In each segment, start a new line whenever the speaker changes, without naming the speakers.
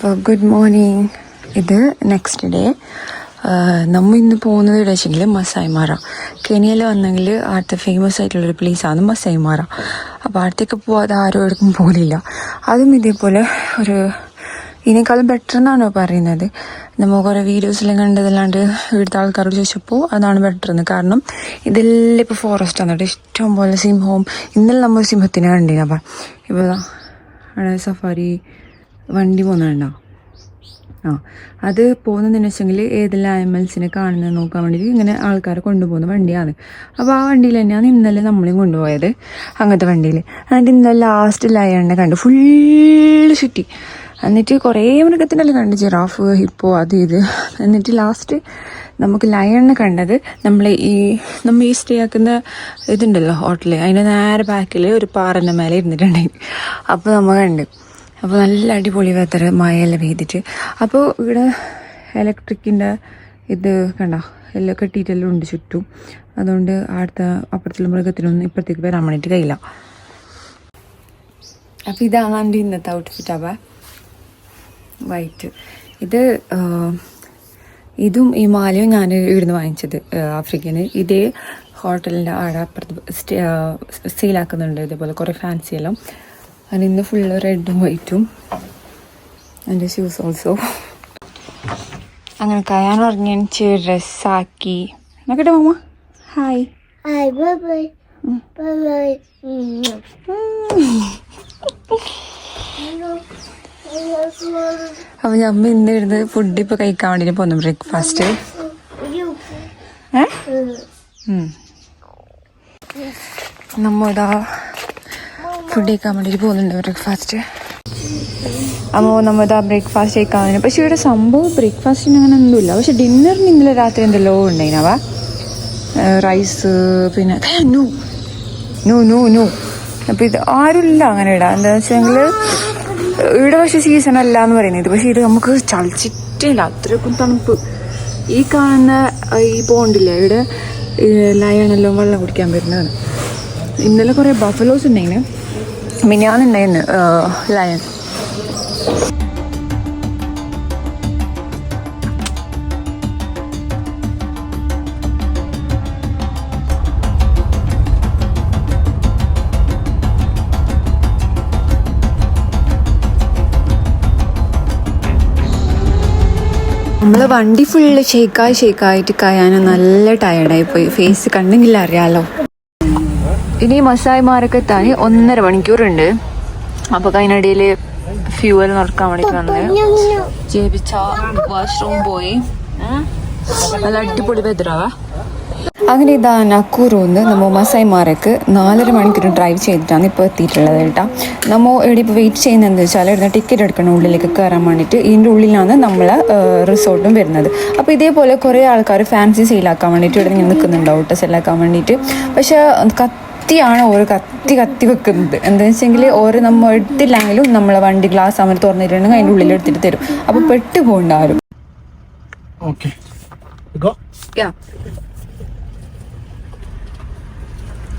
അപ്പോൾ good morning ഇത് next day നമ്മൾ ഇന്ന് പോകുന്നത് വെച്ചെങ്കിൽ മസായിമാറ കെനിയയിൽ വന്നെങ്കിൽ അവിടുത്തെ ഫേമസ് ആയിട്ടുള്ളൊരു പ്ലേസാണ് മസായിമാറ അപ്പോൾ അടുത്തേക്ക് പോകാതെ ആരും എടുക്കും പോലില്ല അതും ഇതേപോലെ ഒരു ഇതിനേക്കാളും ബെറ്റർ എന്നാണ് പറയുന്നത്. നമ്മൾ കുറേ വീഡിയോസിലും കണ്ടതല്ലാണ്ട് ഇവിടുത്തെ ആൾക്കാരോട് ചോദിച്ചപ്പോൾ അതാണ് ബെറ്റർ എന്ന്. കാരണം ഇതെല്ലാം ഇപ്പോൾ ഫോറസ്റ്റ് ആണ് കേട്ടോ. ഇഷ്ടം പോലെ സിംഹവും. ഇന്നലെ നമ്മൾ സിംഹത്തിനെ കണ്ടിന്. അപ്പം ഇപ്പോൾ സഫാരി വണ്ടി പോകുന്നുണ്ടോ ആ അത് പോകുന്നതെന്ന് വെച്ചെങ്കിൽ ഏതെല്ലാം ആനിമൽസിനെ കാണുന്നത് നോക്കാൻ വേണ്ടിയിട്ട് ഇങ്ങനെ ആൾക്കാരെ കൊണ്ടുപോകുന്ന വണ്ടിയാണ്. അപ്പോൾ ആ വണ്ടിയിൽ തന്നെയാണ് ഇന്നലെ നമ്മളെയും കൊണ്ടുപോയത് അങ്ങനത്തെ വണ്ടിയിൽ എന്നിട്ട് ഇന്നലെ ലാസ്റ്റ് ലയണിനെ കണ്ടു ഫുൾ ചുറ്റി. എന്നിട്ട് കുറേ മൃഗത്തിനെല്ലാം കണ്ട് ജിറാഫ് ഹിപ്പോ അത് ഇത്. എന്നിട്ട് ലാസ്റ്റ് നമുക്ക് ലയണിനെ കണ്ടത് നമ്മൾ ഈ നമ്മൾ ഈ സ്റ്റേ ആക്കുന്ന ഇതുണ്ടല്ലോ ഹോട്ടലിൽ അതിന്റെ നേരെ ബാക്കിൽ ഒരു പാറന്റെ മേലെ ഇരുന്നിട്ടുണ്ടായി അപ്പോൾ നമ്മൾ കണ്ട്. അപ്പോൾ നല്ല അടിപൊളി വെതർ മഴയെല്ലാം പെയ്തിട്ട്. അപ്പോൾ ഇവിടെ ഇലക്ട്രിക്കിന്റെ ഇത് കണ്ട? എല്ലാം കെട്ടിയിട്ടെല്ലാം ഉണ്ട് ചുറ്റും. അതുകൊണ്ട് അടുത്ത അപ്പുറത്തുള്ള മൃഗത്തിനൊന്നും ഇപ്പുറത്തേക്ക് വരാൻ വേണ്ടിയിട്ട് കഴിയില്ല. അപ്പോൾ ഇതാണ് എന്റെ ഇന്നത്തെ ഔട്ട്ഫിറ്റ് അവ വൈറ്റ് ഇത് ഇതും ഈ മാലയും ഞാൻ ഇവിടുന്ന് വാങ്ങിച്ചത് ആഫ്രിക്കന് ഇതേ ഹോട്ടലിന്റെ ആടെ അപ്പുറത്ത് സെയിലാക്കുന്നുണ്ട് ഇതേപോലെ കുറേ ഫാൻസി എല്ലാം അതിന് ഇന്ന് ഫുള്ള് റെഡും വൈറ്റും എന്റെ ഷൂസ് ഓൾസോ അങ്ങനെ കയാൻ പറഞ്ഞ ഡ്രസ്സാക്കി നോക്കട്ടെ mama hi
Hi, bye bye. Bye bye.
അപ്പോൾ ഞമ്മ ഇന്ന് ഇരുന്ന് ഫുഡ് ഇപ്പോൾ കഴിക്കാൻ വേണ്ടിയിട്ട് പോന്നു ബ്രേക്ക്ഫാസ്റ്റ്. നമ്മളിതാ ഫുഡ് കഴിക്കാൻ വേണ്ടിയിട്ട് പോകുന്നുണ്ട്. ബ്രേക്ക്ഫാസ്റ്റ് അപ്പോൾ നമ്മളിതാ ബ്രേക്ക്ഫാസ്റ്റ് കഴിക്കാൻ വേണ്ടി പക്ഷേ ഇവിടെ സംഭവം ബ്രേക്ക്ഫാസ്റ്റിന് അങ്ങനെ ഒന്നുമില്ല. പക്ഷേ ഡിന്നറിന് ഇന്നലെ രാത്രി എന്തെല്ലോ ഉണ്ടായിനവ റൈസ് പിന്നെ നോ നോ നോ നോ അപ്പോൾ ഇത് ആരുമില്ല അങ്ങനെ ഇടാം എന്താ വെച്ചെങ്കിൽ ഇവിടെ പക്ഷെ സീസൺ അല്ല എന്ന് പറയുന്നത്. പക്ഷേ ഇത് നമുക്ക് ചളിച്ചിട്ടില്ല അത്രയ്ക്കും തണുപ്പ്. ഈ കാണുന്ന ഈ പോണ്ടില്ല ഇവിടെ ലയണെല്ലാം വെള്ളം കുടിക്കാൻ വരുന്നതാണ്. ഇന്നലെ കുറേ ബഫലോസ് ഉണ്ടായിന്. മിനിയാന്നുണ്ടായിരുന്നു ലയൺ നമ്മളെ വണ്ടി ഫുള്ള് ഷേക്കായി ഷേക്കായിട്ട് കായാനും നല്ല ടയർഡായി പോയി. ഫേസ് കണ്ടെങ്കിൽ അറിയാലോ. ഇനി മസായിമാരൊക്കെ എത്താൻ ഒന്നര മണിക്കൂറുണ്ട്. അപ്പോൾ അതിനിടയിൽ ഫ്യൂവൽ നിറക്കാൻ വേണ്ടിയിട്ട് വന്ന് വാഷ്റൂം അങ്ങനെ ഇതാ നക്കൂറൂന്ന് നമ്മ മസായിമാരക്ക് നാലര മണിക്കൂർ ഡ്രൈവ് ചെയ്തിട്ടാണ് ഇപ്പോൾ എത്തിയിട്ടുള്ളത് കേട്ടോ. നമ്മൾ ഇവിടെ ഇപ്പോൾ വെയിറ്റ് ചെയ്യുന്നത് വെച്ചാൽ ഇവിടുന്ന് ടിക്കറ്റ് എടുക്കണം ഉള്ളിലേക്ക് കയറാൻ വേണ്ടിയിട്ട് ഇതിന്റെ ഉള്ളിലാണ് നമ്മൾ റിസോർട്ടും വരുന്നത്. അപ്പോൾ ഇതേപോലെ കുറേ ആൾക്കാർ ഫാൻസി സെയിലാക്കാൻ വേണ്ടിയിട്ട് ഇവിടെ ഇങ്ങനെ നിൽക്കുന്നുണ്ടാവും കേട്ടോ സെയിലാക്കാൻ വേണ്ടിയിട്ട് പക്ഷേ കത്തിയാണ് ഓരോ കത്തി കത്തി വെക്കുന്നത്. എന്താണെന്ന് വെച്ചെങ്കിൽ ഓരോ നമ്മൾ എടുത്തില്ലെങ്കിലും നമ്മളെ വണ്ടി ഗ്ലാസ് അവർ തുറന്നിട്ടുണ്ടെങ്കിൽ അതിന്റെ ഉള്ളിൽ എടുത്തിട്ട് തരും. അപ്പോൾ പെട്ടു പോകണ്ട ആരും.
Okay. You go?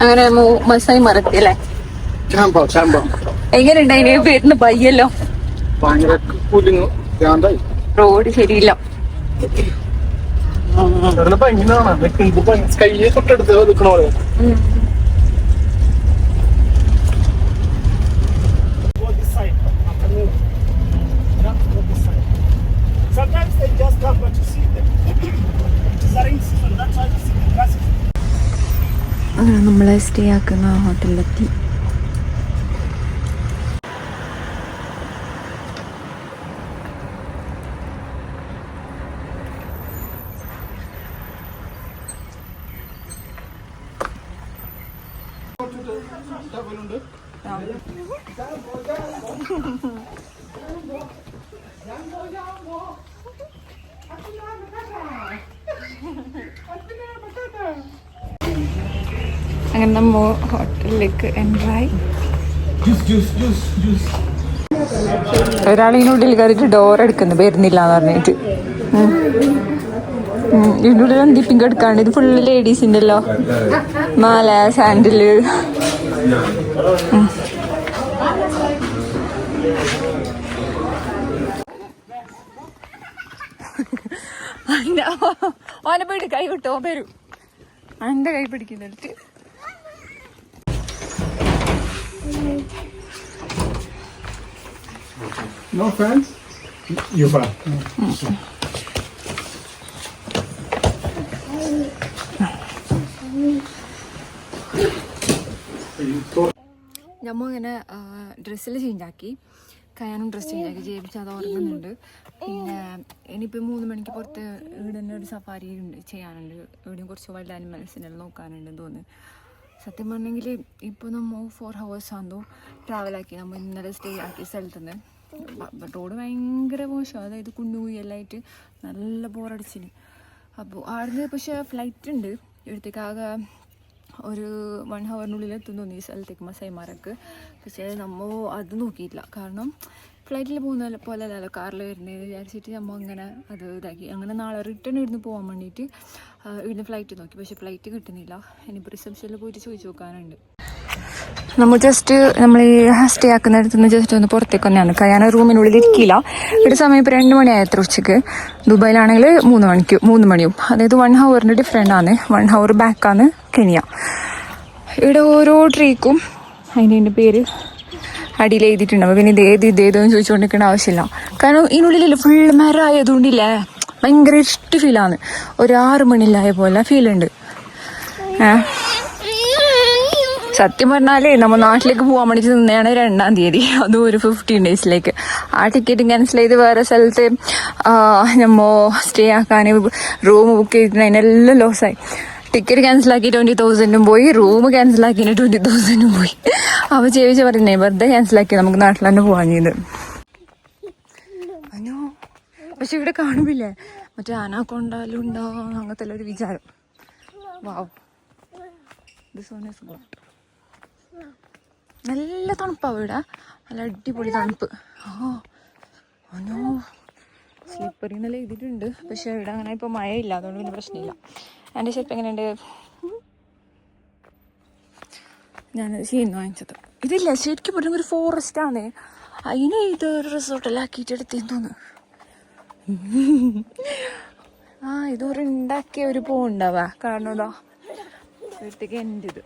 അങ്ങനെ മസായി മറത്തി അല്ലേ?
Chambo, chambo.
എങ്ങനെയുണ്ട് അതിന് വരുന്ന പയ്യല്ലോ? റോഡ് ശരിയില്ല.
ഇത് കയ്യെ തൊട്ടടുത്ത് നിൽക്കണ
അങ്ങനെ നമ്മളെ സ്റ്റേ ആക്കുന്ന ഹോട്ടലിലെത്തി അങ്ങനെ നമ്മൾ ഹോട്ടലിലേക്ക്
എന്ററായി
ഒരാളിനുള്ളിൽ കയറിയിട്ട് ഡോർ എടുക്കുന്നു. വരുന്നില്ല എന്ന് പറഞ്ഞിട്ട് ഇതിനുള്ളിൽ എന്തി പിങ്ക് എടുക്കാണ്ട്? ഇത് ഫുള്ള് ലേഡീസിന്റെ അല്ലോ മാല സാൻഡിൽ ഓനെ പോയിട്ട് കൈ വിട്ടോ വരൂ. എന്റെ കൈ പിടിക്കുന്നിട്ട്
No fans? You buy.
ഞമ്മ ഇങ്ങനെ ഡ്രസ്സിൽ ചേഞ്ചാക്കി കയാനും ഡ്രസ്സ് ചേഞ്ചാക്കി ജയിപ്പിച്ച് അത് ഉറങ്ങുന്നുണ്ട് പിന്നെ ഇനിയിപ്പോൾ മൂന്ന് മണിക്ക് പുറത്ത് ഇവിടെ തന്നെ ഒരു സഫാരി ഉണ്ട് ചെയ്യാനുണ്ട്. ഇവിടെയും കുറച്ച് വൈൽഡ് ആനിമൽസിനെല്ലാം നോക്കാനുണ്ടെന്ന് തോന്നുന്നു. സത്യം പറഞ്ഞെങ്കിൽ ഇപ്പോൾ നമ്മൾ ഫോർ ഹവേഴ്സ് ആകുമ്പോൾ ട്രാവലാക്കി നമ്മൾ ഇന്നലെ സ്റ്റേ ആക്കിയ സ്ഥലത്തുനിന്ന് റോഡ് ഭയങ്കര മോശം. അതായത് കുണ്ടുകുഴിയെല്ലാമായിട്ട് നല്ല ബോറടിച്ചിന്. അപ്പോൾ ആടുന്ന് പക്ഷേ ഫ്ലൈറ്റ് ഉണ്ട്. ഇവിടത്തേക്ക് ആകെ ഒരു വൺ ഹവറിനുള്ളിൽ എത്തും തോന്നി ഈ സ്ഥലത്തേക്ക് മസൈമാരക്ക്. പക്ഷേ നമ്മൾ അത് നോക്കിയില്ല കാരണം ഫ്ലൈറ്റിൽ പോകുന്ന പോലെ അല്ലല്ലോ കാറിൽ വരുന്നത് വിചാരിച്ചിട്ട് നമ്മൾ അങ്ങനെ അത് ഇതാക്കി. അങ്ങനെ നാളെ റിട്ടേൺ ഇവിടുന്ന് പോകാൻ വേണ്ടിയിട്ട് ഇവിടുന്ന് ഫ്ലൈറ്റ് നോക്കി. പക്ഷേ ഫ്ലൈറ്റ് കിട്ടുന്നില്ല. ഇനിയിപ്പോൾ റിസപ്ഷനിൽ പോയിട്ട് ചോദിച്ചു നോക്കാനുണ്ട്. നമ്മൾ ജസ്റ്റ് നമ്മൾ ഈ സ്റ്റേ ആക്കുന്ന അടുത്ത് നിന്ന് ജസ്റ്റ് ഒന്ന് പുറത്തേക്ക് വന്നെയാണ്. ഞാൻ റൂമിനുള്ളിൽ ഇരിക്കില്ല. ഒരു സമയം ഇപ്പോൾ രണ്ട് മണിയായത്ര ഉച്ചയ്ക്ക് ദുബായിലാണെങ്കിൽ മൂന്ന് മണിക്ക് മൂന്ന് മണിയും. അതായത് വൺ ഹവറിന്റെ ഡിഫറെന്റ് ആണ്. വൺ ഹവർ ബാക്കാണ് കെനിയ. ഇവിടെ ഓരോ ട്രീക്കും അതിന്റെ പേര് അടിയിൽ എഴുതിയിട്ടുണ്ടാവും പിന്നെ ഇത് ഏത് ഇത് ഏതെന്ന് ചോദിച്ചുകൊണ്ടിരിക്കേണ്ട ആവശ്യമില്ല. കാരണം ഇതിനുള്ളിൽ ഫുൾ മരമായതുകൊണ്ടില്ലേ ഭയങ്കര ഇഷ്ട ഫീലാണ് ഒരു ആറ് മണിയിലായ പോലെ ഫീലുണ്ട് ഏഹ് സത്യം പറഞ്ഞാലേ നമ്മൾ നാട്ടിലേക്ക് പോകാൻ വേണ്ടി നിന്നെയാണ് രണ്ടാം തീയതി. അതും ഒരു ഫിഫ്റ്റീൻ ഡേയ്സിലേക്ക് ആ ടിക്കറ്റ് ക്യാൻസൽ ചെയ്ത് വേറെ സ്ഥലത്ത് നമ്മ സ്റ്റേ ആക്കാൻ റൂം ബുക്ക് ചെയ്തിട്ട് അതിനെല്ലാം ലോസായി ടിക്കറ്റ് ക്യാൻസൽ ആക്കി ട്വന്റി തൗസൻഡും പോയി റൂം ക്യാൻസൽ ആക്കി ട്വന്റി തൗസൻഡും പോയി. അവ ചേവിച്ച പറയുന്നേ വെറുതെ ക്യാൻസൽ ആക്കി നമുക്ക് നാട്ടിൽ തന്നെ പോകാൻ ചെയ്ത്. അയ്യോ പക്ഷെ ഇവിടെ കാണുമില്ലേ മറ്റേ ആനാക്കൊണ്ടാലും ഉണ്ടോ അങ്ങനത്തെ ഒരു വിചാരം. വാവ് ദിസ് വൺ ഇസ് സുഖം നല്ല തണുപ്പാവും ഇവിടെ നല്ല അടിപൊളി തണുപ്പ്. ആ അനോ സ്ലിപ്പറി നല്ല എഴുതിയിട്ടുണ്ട്. പക്ഷെ ഇവിടെ അങ്ങനെ ഇപ്പോൾ മഴയില്ല. അതുകൊണ്ട് പിന്നെ പ്രശ്നമില്ല. എന്റെ ഷർട്ട് എങ്ങനെയുണ്ട്? ഞാനത് ചെയ്യുന്നു വാങ്ങിച്ചത്. ഇതില്ല ശരിക്കും പറഞ്ഞ ഒരു ഫോറസ്റ്റ് ആണ് അതിന് ഇത് ഒരു റിസോർട്ടിലാക്കിയിട്ട് എടുത്തേന്ന് തോന്നുന്നു. ആ ഇതൊരു ഉണ്ടാക്കിയ ഒരു പൂ ഉണ്ടാവാ. കാരണം ഇതാ ഇത്.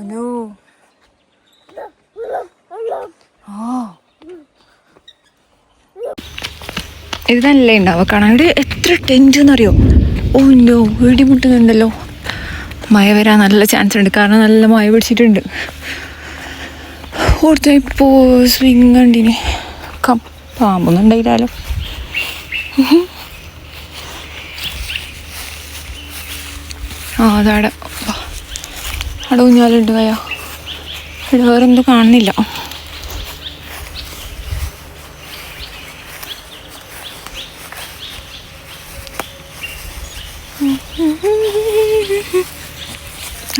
അനോ ഇത് നല്ല ഉണ്ടാവുക? കാണാൻ ഇവിടെ എത്ര ടെന്റ് എന്നറിയോ ഓ നോ ഇടിമുട്ടുന്നുണ്ടല്ലോ മഴ വരാൻ നല്ല ചാൻസ് ഉണ്ട്. കാരണം നല്ല മഴ പിടിച്ചിട്ടുണ്ട്. ഓർത്ത ഇപ്പോൾ സ്വിങ് കണ്ടിന്. പാമ്പൊന്നും ആ അതാടെ. അവിടെ ഊഞ്ഞാലുണ്ട് വയ്യ. ഇവിടെ വേറെന്തോ കാണുന്നില്ല.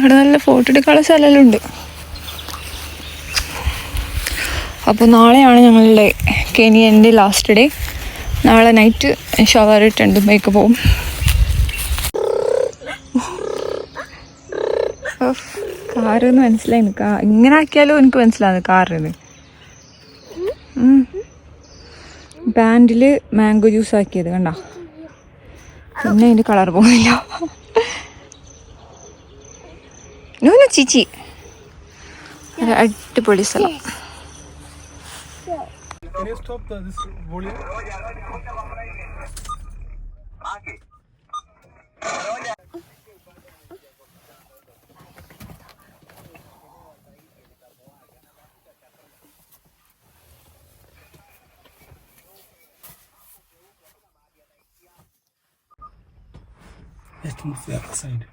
അവിടെ നല്ല ഫോട്ടോ എടുക്കാനുള്ള സ്ഥലമെല്ലാം അപ്പോൾ നാളെയാണ് ഞങ്ങളുടെ കെനിയന്റെ ലാസ്റ്റ് ഡേ നാളെ നൈറ്റ് ഷവർ ഇട്ടുണ്ട് ബൈക്ക് പോവും കാറെന്ന് മനസ്സിലായി എനിക്ക് ഇങ്ങനെ ആക്കിയാലും എനിക്ക് മനസ്സിലാകുന്നു കാറിന് പാന്റിൽ മാംഗോ ജ്യൂസ് ആക്കിയത് കണ്ട? പിന്നെ അതിന്റെ കളർ പോകുന്നില്ല നൂന ചീച്ചി ഒരു അടിപൊളി സ്ഥലം?
Let's move the other side.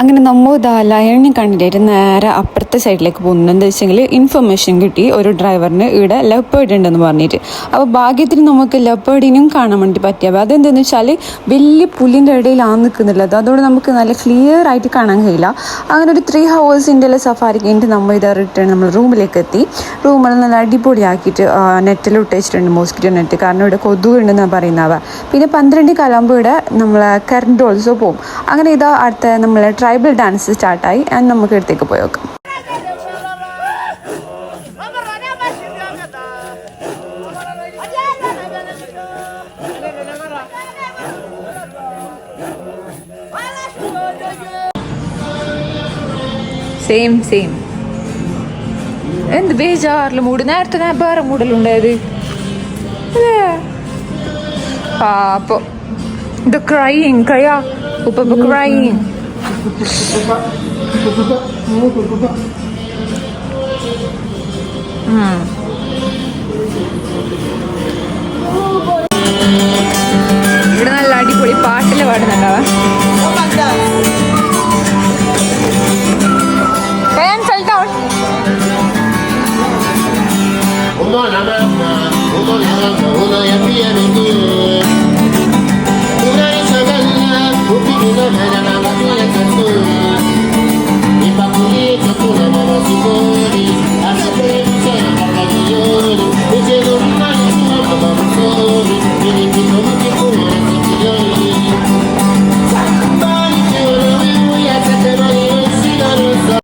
അങ്ങനെ നമ്മൾ ഇതാ ലയണിനെ കണ്ടിട്ട് നേരെ അപ്പുറത്തെ സൈഡിലേക്ക് പോകുന്നു. എന്താ വെച്ചെങ്കിൽ ഇൻഫർമേഷൻ കിട്ടി ഒരു ഡ്രൈവറിന് ഇവിടെ ലെപ്പേഡ് ഉണ്ടെന്ന് പറഞ്ഞിട്ട്. അപ്പോൾ ഭാഗ്യത്തിന് നമുക്ക് ലെപ്പേഡിനും കാണാൻ വേണ്ടി പറ്റിയത് അതെന്താണെന്ന് വെച്ചാൽ വലിയ പുല്ലിന്റെ ഇടയിലാണ് നിൽക്കുന്നുള്ളത്. അതുകൊണ്ട് നമുക്ക് നല്ല ക്ലിയർ ആയിട്ട് കാണാൻ കഴിയില്ല. അങ്ങനെ ഒരു ത്രീ ഹവേഴ്സിന്റെ എല്ലാം സഫാരി കഴിഞ്ഞിട്ട് നമ്മൾ ഇത് റിട്ടേൺ നമ്മൾ റൂമിലേക്ക് എത്തി. റൂമിൽ നല്ല അടിപൊളിയാക്കിയിട്ട് നെറ്റിൽ ഇട്ടിട്ടുണ്ട് മോസ്കിറ്റോ നെറ്റ് കാരണം ഇവിടെ കൊതുക് ഉണ്ടെന്നാണ് പറയുന്നവ. പിന്നെ പന്ത്രണ്ട് കലാകുമ്പോൾ ഇവിടെ നമ്മളെ കറണ്ട് ഓൾസോ പോകും. അങ്ങനെ ഇതാ അടുത്ത നമ്മളെ ട്രൈബൽ ഡാൻസ് സ്റ്റാർട്ടായി. ആൻഡ് നമുക്ക് അടുത്തേക്ക് പോയേക്കാം സെയിം സെയിം എന്ത് ബേജാറിൽ മൂട്? നേരത്തെ ഞാൻ വേറെ മൂടലുണ്ടായത്. പാപ്പം ഇത് ക്രൈയിങ് കയ്യാ ഉപ്പ ക്രൈയിങ് ഇവിടെ നല്ല അടിപൊളി പാട്ടിൽ പാടുന്നുണ്ടാവ
ഉദയ പിയ